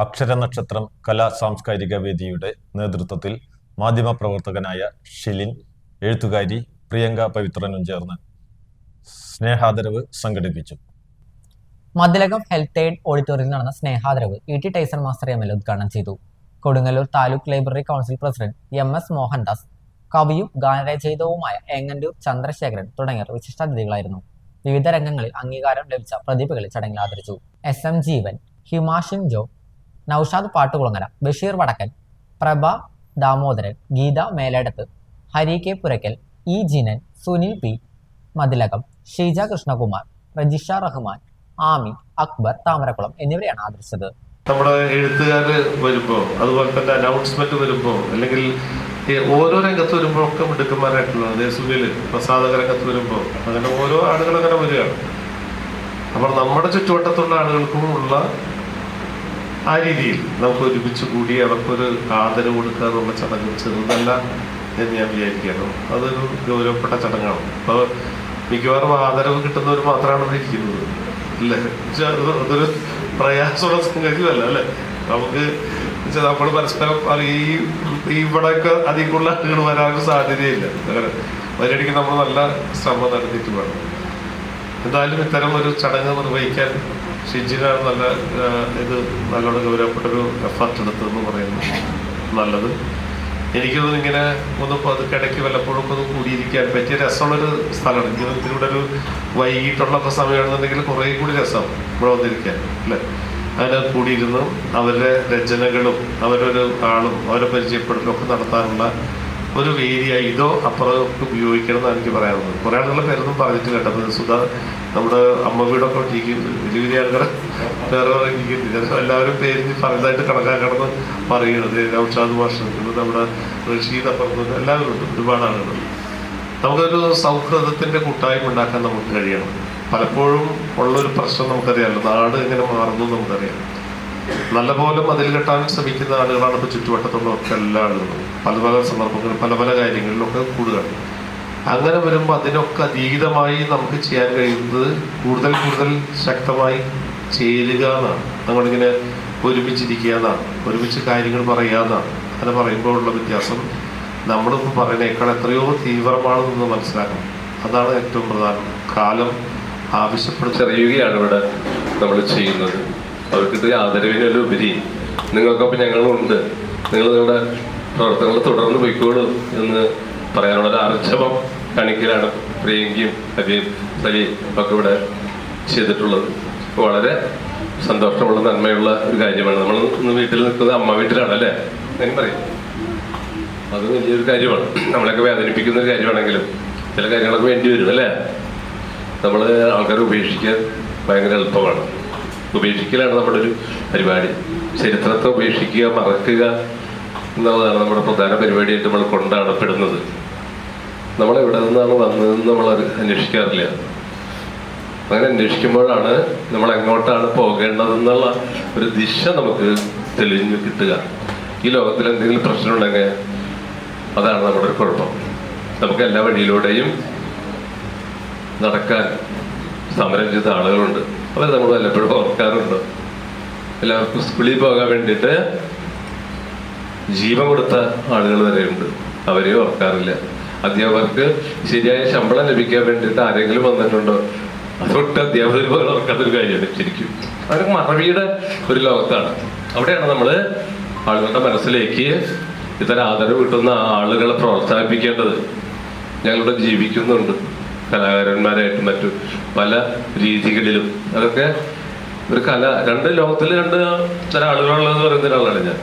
അക്ഷരനക്ഷത്രം കലാ സാംസ്കാരിക വേദിയുടെ നേതൃത്വത്തിൽ മാധ്യമപ്രവർത്തകനായ ഷിലിൻ എഴുത്തുകാരി പ്രിയങ്ക പവിത്രനും ചേർന്ന് സ്നേഹാദരവ് സംഘടിപ്പിച്ചു. മതിലകം ഹെൽത്ത് എയ്ഡ് ഓഡിറ്റോറിയത്തിൽ നടന്ന സ്നേഹാദരവ് E T Tyson master M L ഉദ്ഘാടനം ചെയ്തു. Kodungallur taluk library council president M S Mohandas കവിയും ഗാനരചയിതവുമായ എങ്ങന്റൂർ ചന്ദ്രശേഖരൻ തുടങ്ങിയവർ വിശിഷ്ടാതിഥികളായിരുന്നു വിവിധ രംഗങ്ങളിൽ അംഗീകാരം ലഭിച്ച പ്രതിഭകളെ ചടങ്ങിൽ ആദരിച്ചു. S M Jeevan Himashin Jo Naushad Pattukulangara Basheer Vadakkan Prabha Damodaran Geetha Meledath Hari K Purakkal E Jinan Sunil P Mathilakam Sheeja Krishnakumar Rejisha Rahman Ami Akbar Thamarakulam എന്നിവരെയാണ് ആദരിച്ചത്. നമ്മുടെ എഴുത്തുകാർ വരുമ്പോൾ അതുപോലെ തന്നെ അനൗൺസ്മെന്റ് വരുമ്പോൾ അല്ലെങ്കിൽ ഓരോ രംഗത്ത് വരുമ്പോൾ ഒക്കെ മിടുക്കന്മാരായിട്ടുള്ള സുനിൽ പ്രസാദക രംഗത്ത് വരുമ്പോൾ അങ്ങനെ ഓരോ ആളുകൾ അങ്ങനെ വരികയാണ്. അപ്പോൾ നമ്മുടെ ചുറ്റുവട്ടത്തുള്ള ആളുകൾക്കും ഉള്ള ആ രീതിയിൽ നമുക്ക് ഒരുമിച്ച് കൂടി അവർക്കൊരു ആദരവ് കൊടുക്കുക എന്നുള്ള ചടങ്ങ് ചെറുതല്ല എന്ന് ഞാൻ വിചാരിക്കുന്നു. അതൊരു ഗൗരവപ്പെട്ട ചടങ്ങാണ്. അപ്പോൾ മിക്കവാറും ആദരവ് കിട്ടുന്നവർ മാത്രമാണ് ഇരിക്കുന്നത്. അല്ലേ അതൊരു പ്രയാസമുള്ള സംഗതിയല്ല അല്ലേ? നമുക്ക് നമ്മൾ പരസ്പരം ഈ ഇവിടെയൊക്കെ അധികം കൂടുതൽ ആളുകൾ വരാനൊരു സാധ്യതയില്ല. അതിനിടയ്ക്ക് നമ്മൾ നല്ല ശ്രമം നടത്തിയിട്ട് വേണം. എന്തായാലും ഇത്തരം ഒരു ചടങ്ങ് നിർവഹിക്കാൻ ഷിജിനാണ് നല്ല ഇത് നല്ലോണം ഗൗരവപ്പെട്ടൊരു എഫർട്ട് എടുത്തതെന്ന് പറയുന്നു. നല്ലത്. എനിക്കൊന്നും ഇങ്ങനെ ഒന്ന് പതുക്കിടയ്ക്ക് വല്ലപ്പോഴും ഒന്ന് കൂടിയിരിക്കാൻ പറ്റിയ രസമുള്ളൊരു സ്ഥലമാണ്. എനിക്ക് ഇതിലൂടെ ഒരു വൈകിട്ടുള്ള സമയമാണെന്നുണ്ടെങ്കിൽ കുറേ കൂടി രസം ഇവിടെ വന്നിരിക്കാൻ അല്ലേ? അതിന് കൂടിയിരുന്ന് അവരുടെ രചനകളും അവരൊരു ആളും അവരെ പരിചയപ്പെടലും ഒക്കെ നടത്താനുള്ള ഒരു വേദിയായി ഇതോ അപ്പുറം ഉപയോഗിക്കണം എന്നാണ് എനിക്ക് പറയാനുള്ളത്. കുറേ ആളുകളുടെ പേരൊന്നും പറഞ്ഞിട്ട് കേട്ടത് സുധാ നമ്മുടെ അമ്മ വീടൊക്കെ ഇരിക്കുന്നു വലിയ വലിയ ആളുകളെ വേറെ ഇരിക്കുന്നില്ല എല്ലാവരും പേര് പറഞ്ഞതായിട്ട് കണക്കാക്കണമെന്ന് പറയുന്നത് നൗഷാദ് മാഷുണ്ട് നമ്മുടെ റഷീദ് അപ്പുറത്തുണ്ട് എല്ലാവരും ഉണ്ട്. ഒരുപാട് ആളുകൾ നമുക്കൊരു സൗഹൃദത്തിന്റെ കൂട്ടായ്മ ഉണ്ടാക്കാൻ നമുക്ക് കഴിയണം. പലപ്പോഴും ഉള്ളൊരു പ്രശ്നം നമുക്കറിയാമല്ലോ. നാട് എങ്ങനെ മാറുന്നു നമുക്കറിയാം. നല്ലപോലെ മതിൽ കെട്ടാൻ ശ്രമിക്കുന്ന ആളുകളാണ് ഇപ്പോൾ ചുറ്റുവട്ടത്തുള്ളവർക്ക് എല്ലാ ആളുകളും പല പല സന്ദർഭങ്ങളിൽ പല പല കാര്യങ്ങളിലൊക്കെ കൂടുകയാണ് അങ്ങനെ വരുമ്പോൾ അതിനൊക്കെ അതീതമായി നമുക്ക് ചെയ്യാൻ കഴിയുന്നത് കൂടുതൽ കൂടുതൽ ശക്തമായി ചേരുക എന്നാണ്. നമ്മളിങ്ങനെ ഒരുമിച്ചിരിക്കുക എന്നാണ്. ഒരുമിച്ച് കാര്യങ്ങൾ പറയുക എന്നാണ്. അങ്ങനെ പറയുമ്പോഴുള്ള വ്യത്യാസം നമ്മളിപ്പോൾ പറയുന്നേക്കാൾ എത്രയോ തീവ്രമാണെന്ന് മനസ്സിലാക്കണം. അതാണ് ഏറ്റവും പ്രധാനം. കാലം ആവശ്യപ്പെടുത്തറിയുകയാണ് ഇവിടെ നമ്മൾ ചെയ്യുന്നത്. അവർക്കിത് ആദരവിനുപരി നിങ്ങൾക്കൊപ്പം ഞങ്ങളുണ്ട് നിങ്ങൾ നിങ്ങളുടെ പ്രവർത്തനങ്ങൾ തുടർന്ന് പോയിക്കോളൂ എന്ന് പറയാനുള്ള ഒരു ആർജവം കാണിക്കലാണ് പ്രിയങ്കിയും അബിയും സലീം ഒക്കെ ഇവിടെ ചെയ്തിട്ടുള്ളത്. വളരെ സന്തോഷമുള്ള നന്മയുള്ള ഒരു കാര്യമാണ്. നമ്മൾ ഇന്ന് വീട്ടിൽ നിൽക്കുന്നത് അമ്മ വീട്ടിലാണ് അല്ലേ? ഞാൻ പറയും. അത് വലിയൊരു കാര്യമാണ്. നമ്മളെയൊക്കെ വേദനിപ്പിക്കുന്ന ഒരു കാര്യമാണെങ്കിലും ചില കാര്യങ്ങളൊക്കെ വേണ്ടി വരും അല്ലേ? നമ്മൾ ആൾക്കാരെ ഉപേക്ഷിക്കാൻ ഭയങ്കര എളുപ്പമാണ്. ഉപേക്ഷിക്കലാണ് നമ്മുടെ ഒരു പരിപാടി. ചരിത്രത്തെ ഉപേക്ഷിക്കുക മറക്കുക എന്നുള്ളതാണ് നമ്മുടെ പ്രധാന പരിപാടിയായിട്ട് നമ്മൾ കൊണ്ടാടപ്പെടുന്നത്. നമ്മൾ എവിടെ നിന്നാണ് വന്നതെന്ന് നമ്മൾ അന്വേഷിക്കാറില്ല. അങ്ങനെ അന്വേഷിക്കുമ്പോഴാണ് നമ്മൾ എങ്ങോട്ടാണ് പോകേണ്ടതെന്നുള്ള ഒരു ദിശ നമുക്ക് തെളിഞ്ഞു കിട്ടുക. ഈ ലോകത്തിൽ എന്തെങ്കിലും പ്രശ്നമുണ്ടെങ്കിൽ അതാണ് നമ്മുടെ ഒരു കുഴപ്പം. നമുക്ക് എല്ലാ വഴിയിലൂടെയും നടക്കാൻ സമരം ചെയ്ത ആളുകളുണ്ട്. അവർ നമ്മൾ വല്ലപ്പോഴും ഓർക്കാറുണ്ട് എല്ലാവർക്കും സ്കൂളിൽ പോകാൻ വേണ്ടിയിട്ട് ജീവൻ കൊടുത്ത ആളുകൾ ഉണ്ട്. അവരെ ഓർക്കാറില്ല. അധ്യാപകർക്ക് ശരിയായ ശമ്പളം ലഭിക്കാൻ വേണ്ടിയിട്ട് ആരെങ്കിലും വന്നിട്ടുണ്ടോ? അതൊട്ട് അധ്യാപകർ പോലും ഓർക്കാത്തൊരു കാര്യമാണ് ശരിക്കും. അവർക്ക് മറവിയുടെ ഒരു ലോകത്താണ്. അവിടെയാണ് നമ്മൾ ആളുകളുടെ മനസ്സിലേക്ക് ഇത്തരം ആദരവ് കിട്ടുന്ന ആളുകളെ പ്രോത്സാഹിപ്പിക്കേണ്ടത്. ഞങ്ങളിവിടെ ജീവിക്കുന്നുണ്ട്. കലാകാരന്മാരായിട്ടും മറ്റു പല രീതികളിലും അതൊക്കെ ഒരു കല രണ്ട് ലോകത്തിൽ രണ്ട് തരം ആളുകളുള്ളതെന്ന് പറയുന്ന ഒരാളാണ് ഞാൻ.